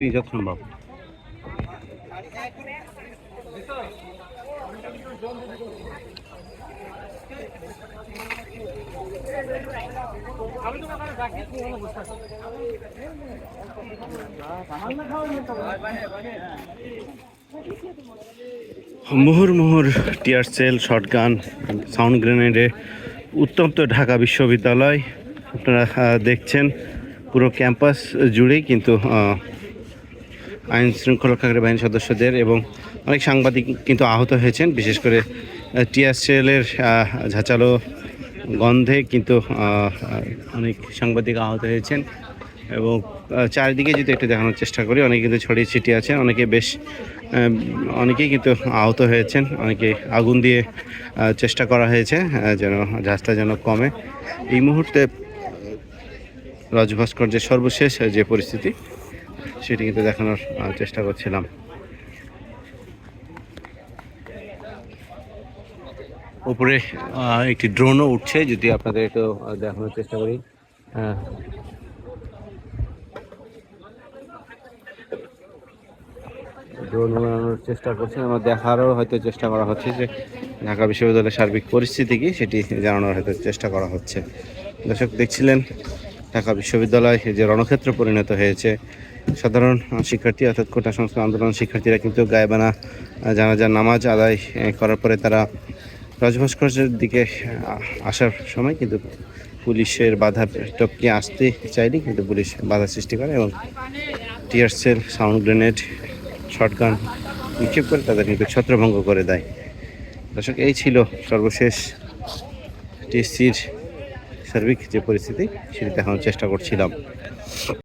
যত মুহুর মুহুর টিয়ার সেল, শটগান, সাউন্ড গ্রেনেডে উত্তপ্ত ঢাকা বিশ্ববিদ্যালয়। আপনারা দেখছেন পুরো ক্যাম্পাস জুড়েই কিন্তু আইন শৃঙ্খলা রক্ষাকারী বাহিনীর সদস্যদের এবং অনেক সাংবাদিক কিন্তু আহত হয়েছেন, বিশেষ করে টিয়ার সেলের ঝাঁচালো গন্ধে কিন্তু অনেক সাংবাদিক আহত হয়েছেন এবং চারিদিকে যদি একটু দেখানোর চেষ্টা করি, অনেকে কিন্তু ছড়িয়ে ছিটিয়ে আছেন, অনেকে বেশ অনেকেই কিন্তু আহত হয়েছেন, অনেকে আগুন দিয়ে চেষ্টা করা হয়েছে যেন ঝাঁজটা যেন কমে। এই মুহূর্তে রাজভাস্কর্যের সর্বশেষ যে পরিস্থিতি সেটি কিন্তু দেখানোর চেষ্টা করছিলাম। উপরে একটি ড্রোনও উঠছে, যদি আপনাদের একটু দেখানোর চেষ্টা করি। হ্যাঁ ড্রোন বানানোর চেষ্টা করছেন এবং দেখারও হয়তো চেষ্টা করা হচ্ছে যে, ঢাকা বিশ্ববিদ্যালয়ের সার্বিক পরিস্থিতি কি, সেটি জানানোর হয়তো চেষ্টা করা হচ্ছে। দর্শক, দেখছিলেন, ঢাকা বিশ্ববিদ্যালয় যে রণক্ষেত্র পরিণত হয়েছে সাধারণ শিক্ষার্থী অর্থাৎ কোটা সংস্কার আন্দোলন শিক্ষার্থীরা কিন্তু গায়েবানা জানাজার নামাজ আদায় করার পরে তারা রাজভাস্কর্যের দিকে আসার সময় কিন্তু পুলিশের বাধা টপকে আসতে চাইলে কিন্তু পুলিশ বাধা সৃষ্টি করে এবং tear shell, sound grenade, shotgun নিক্ষেপ করে তাদের কিন্তু ছত্রভঙ্গ করে দেয়। দর্শক, এই ছিল সর্বশেষ টিএসসির সার্বিক যে পরিস্থিতি সেটি দেখানোর চেষ্টা করছিলাম।